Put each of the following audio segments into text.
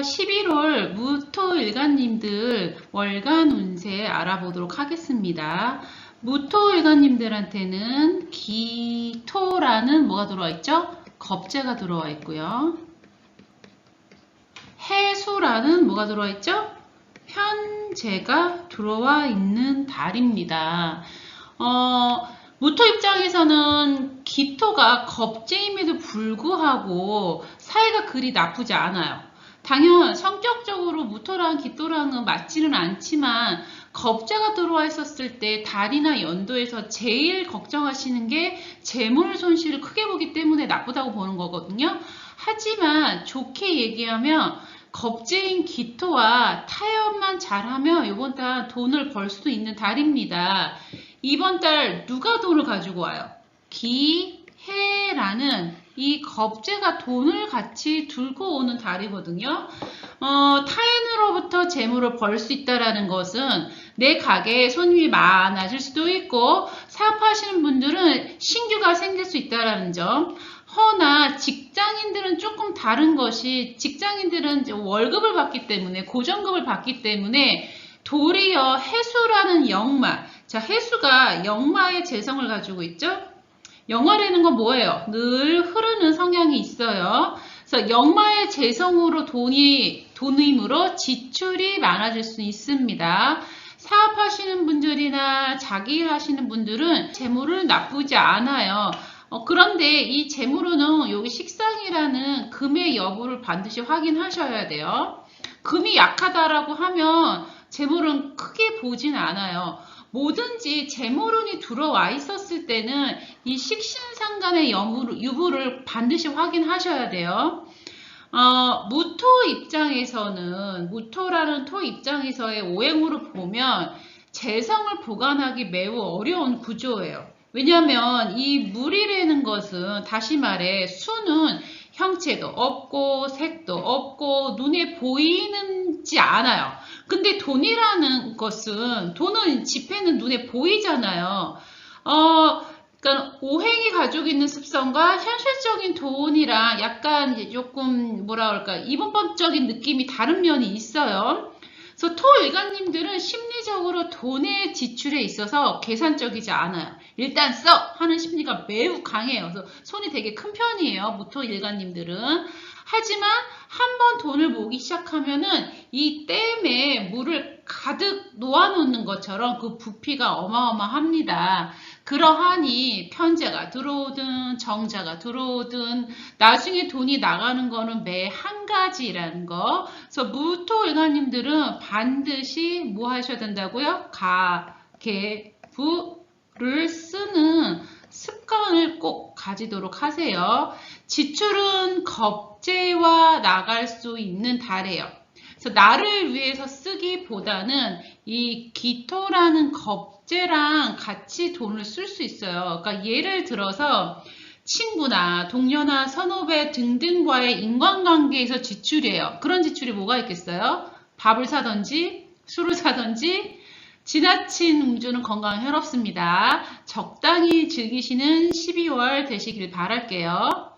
11월 무토일간님들 월간 운세 알아보도록 하겠습니다. 무토일간님들한테는 기토라는 뭐가 들어와 있죠? 겁재가 들어와 있고요. 해수라는 뭐가 들어와 있죠? 편재가 들어와 있는 달입니다. 어, 무토 입장에서는 기토가 겁재임에도 불구하고 사이가 그리 나쁘지 않아요. 당연 성격적으로 무토랑 기토랑은 맞지는 않지만 겁재가 들어와 있었을 때 달이나 연도에서 제일 걱정하시는 게 재물 손실을 크게 보기 때문에 나쁘다고 보는 거거든요. 하지만 좋게 얘기하면 겁재인 기토와 타협만 잘하면 이번 달 돈을 벌 수도 있는 달입니다. 이번 달 누가 돈을 가지고 와요? 기해라는 이 겁재가 돈을 같이 들고 오는 달이거든요. 어, 타인으로부터 재물을 벌 수 있다라는 것은 내 가게에 손님이 많아질 수도 있고 사업하시는 분들은 신규가 생길 수 있다라는 점. 허나 직장인들은 조금 다른 것이 직장인들은 월급을 받기 때문에 고정급을 받기 때문에 도리어 해수라는 영마 자 해수가 영마의 재성을 가지고 있죠 영화라는 건 뭐예요 늘 흐르는 성향이 있어요 그래서 영마의 재성으로 돈이 돈임으로 지출이 많아질 수 있습니다 사업하시는 분들이나 자기 일 하시는 분들은 재물은 나쁘지 않아요 어, 그런데 이 재물은 여기 식상이라는 금의 여부를 반드시 확인하셔야 돼요. 금이 약하다라고 하면 재물은 크게 보진 않아요. 뭐든지 재물운이 들어와 있었을 때는 이 식신상간의 유부를 반드시 확인하셔야 돼요. 어, 무토 입장에서는 무토라는 토 입장에서의 오행으로 보면 재성을 보관하기 매우 어려운 구조예요. 왜냐하면 이 물이라는 것은 다시 말해 수는 형체도 없고 색도 없고 눈에 보이는지 않아요. 근데 돈이라는 것은 돈은 지폐는 눈에 보이잖아요. 어, 그러니까 오행이 가지고 있는 습성과 현실적인 돈이랑 약간 조금 뭐라 그럴까 이분법적인 느낌이 다른 면이 있어요. 그래서 토일관님들은 심리적으로 돈의 지출에 있어서 계산적이지 않아요. 일단 써 하는 심리가 매우 강해요. 그래서 손이 되게 큰 편이에요. 무토 일관님들은. 하지만 한 번 돈을 모기 시작하면은 이 댐에 물을 가득 놓아놓는 것처럼 그 부피가 어마어마합니다. 그러하니 편제가 들어오든 정자가 들어오든 나중에 돈이 나가는 거는 매 한 가지라는 거. 그래서 무토 일관님들은 반드시 뭐 하셔야 된다고요? 가, 개, 부 를 쓰는 습관을 꼭 가지도록 하세요. 지출은 겁재와 나갈 수 있는 달이에요. 그래서 나를 위해서 쓰기보다는 이 기토라는 겁재랑 같이 돈을 쓸 수 있어요. 그러니까 예를 들어서 친구나 동료나 선후배 등등과의 인간관계에서 지출이에요. 그런 지출이 뭐가 있겠어요? 밥을 사든지 술을 사든지 지나친 음주는 건강에 해롭습니다. 적당히 즐기시는 12월 되시길 바랄게요.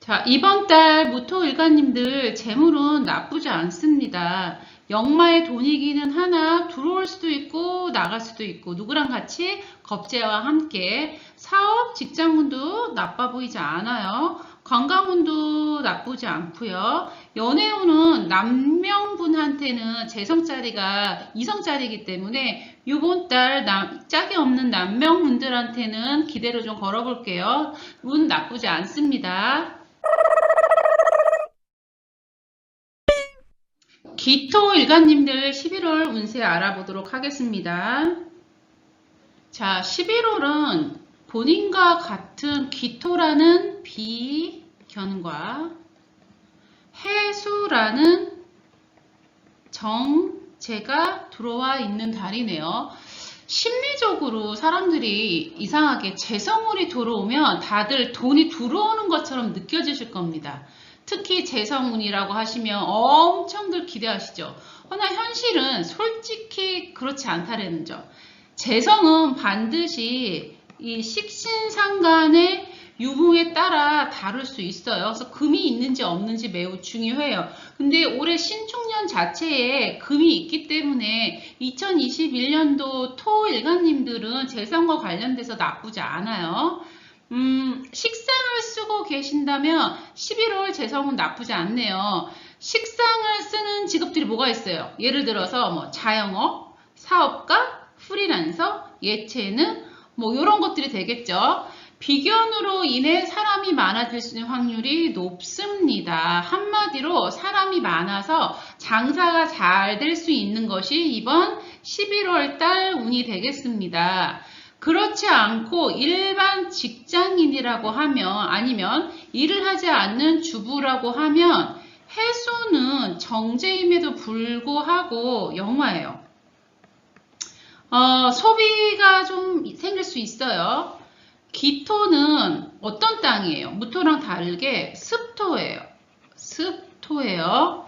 자, 이번 달 무토 일가님들 재물은 나쁘지 않습니다. 영마의 돈이기는 하나 들어올 수도 있고 나갈 수도 있고 누구랑 같이 겁재와 함께 사업 직장운도 나빠 보이지 않아요. 관광운도 나쁘지 않고요. 연애운은 남명분한테는 재성짜리가 이성짜리이기 때문에 이번 달 남, 짝이 없는 남명분들한테는 기대를 좀 걸어볼게요. 운 나쁘지 않습니다. 기토 일간님들 11월 운세 알아보도록 하겠습니다. 자, 11월은 본인과 같은 기토라는 비견과 해수라는 정제가 들어와 있는 달이네요. 심리적으로 사람들이 이상하게 재성운이 들어오면 다들 돈이 들어오는 것처럼 느껴지실 겁니다. 특히 재성운이라고 하시면 엄청들 기대하시죠. 허나 현실은 솔직히 그렇지 않다는 점. 재성은 반드시 이 식신상간의 유무에 따라 다를 수 있어요. 그래서 금이 있는지 없는지 매우 중요해요. 근데 올해 신축년 자체에 금이 있기 때문에 2021년도 토 일간님들은 재성과 관련돼서 나쁘지 않아요. 음, 식상을 쓰고 계신다면 11월 재성은 나쁘지 않네요. 식상을 쓰는 직업들이 뭐가 있어요? 예를 들어서 뭐 자영업, 사업가, 프리랜서, 예체능, 뭐 이런 것들이 되겠죠. 비견으로 인해 사람이 많아질 수 있는 확률이 높습니다. 한마디로 사람이 많아서 장사가 잘 될 수 있는 것이 이번 11월 달 운이 되겠습니다. 그렇지 않고 일반 직장인이라고 하면 아니면 일을 하지 않는 주부라고 하면 해수는 정제임에도 불구하고 영화예요. 어, 소비가 좀 생길 수 있어요. 기토는 어떤 땅이에요? 무토랑 다르게 습토예요. 습토예요.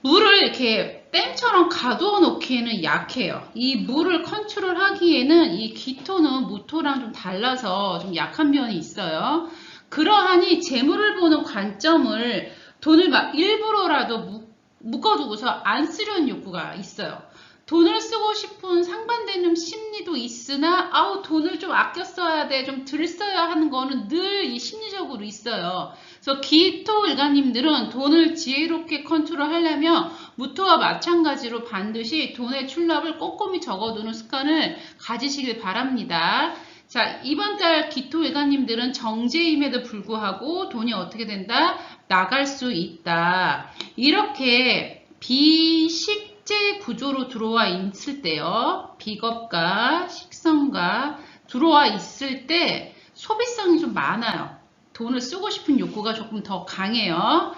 물을 이렇게 댐처럼 가두어 놓기에는 약해요. 이 물을 컨트롤 하기에는 이 기토는 무토랑 좀 달라서 좀 약한 면이 있어요. 그러하니 재물을 보는 관점을 돈을 막 일부러라도 묶- 묶어두고서 안 쓰려는 욕구가 있어요. 돈을 쓰고 싶은 상반되는 심리도 있으나 아우 돈을 좀 아껴 써야 돼, 좀덜 써야 하는 거는 늘 이 심리적으로 있어요. 그래서 기토 일가님들은 돈을 지혜롭게 컨트롤 하려면 무토와 마찬가지로 반드시 돈의 출납을 꼼꼼히 적어두는 습관을 가지시길 바랍니다. 자, 이번 달 기토 일가님들은 정제임에도 불구하고 돈이 어떻게 된다? 나갈 수 있다. 이렇게 비식 재 구조로 들어와 있을 때요. 비겁과 식성과 들어와 있을 때 소비성이 좀 많아요. 돈을 쓰고 싶은 욕구가 조금 더 강해요.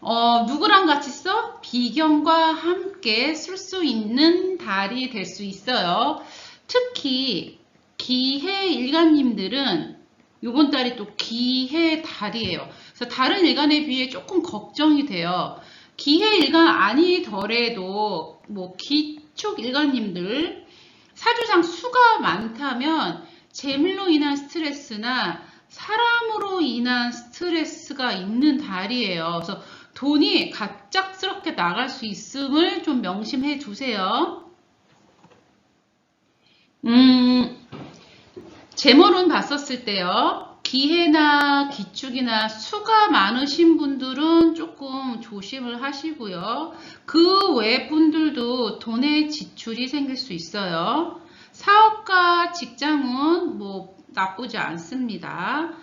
어, 누구랑 같이 써? 비경과 함께 쓸 수 있는 달이 될 수 있어요. 특히 기해 일간님들은 이번 달이 또 기해 달이에요. 그래서 다른 일간에 비해 조금 걱정이 돼요. 기해 일간 아니더라도 뭐 기축 일간님들 사주상 수가 많다면 재물로 인한 스트레스나 사람으로 인한 스트레스가 있는 달이에요. 그래서 돈이 갑작스럽게 나갈 수 있음을 좀 명심해 두세요. 음, 재물은 봤었을 때요. 기해나 기축이나 수가 많으신 분들은 조금 조심을 하시고요. 그 외 분들도 돈의 지출이 생길 수 있어요. 사업가 직장은 뭐 나쁘지 않습니다.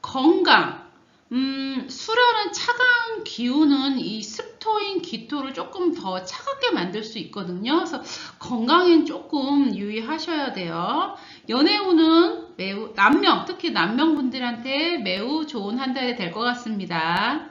건강. 음, 수라는 차가운 기운은 이 습토인 기토를 조금 더 차갑게 만들 수 있거든요. 그래서 건강엔 조금 유의하셔야 돼요. 연애운은 매우 남명, 특히 남명분들한테 매우 좋은 한 달이 될 것 같습니다.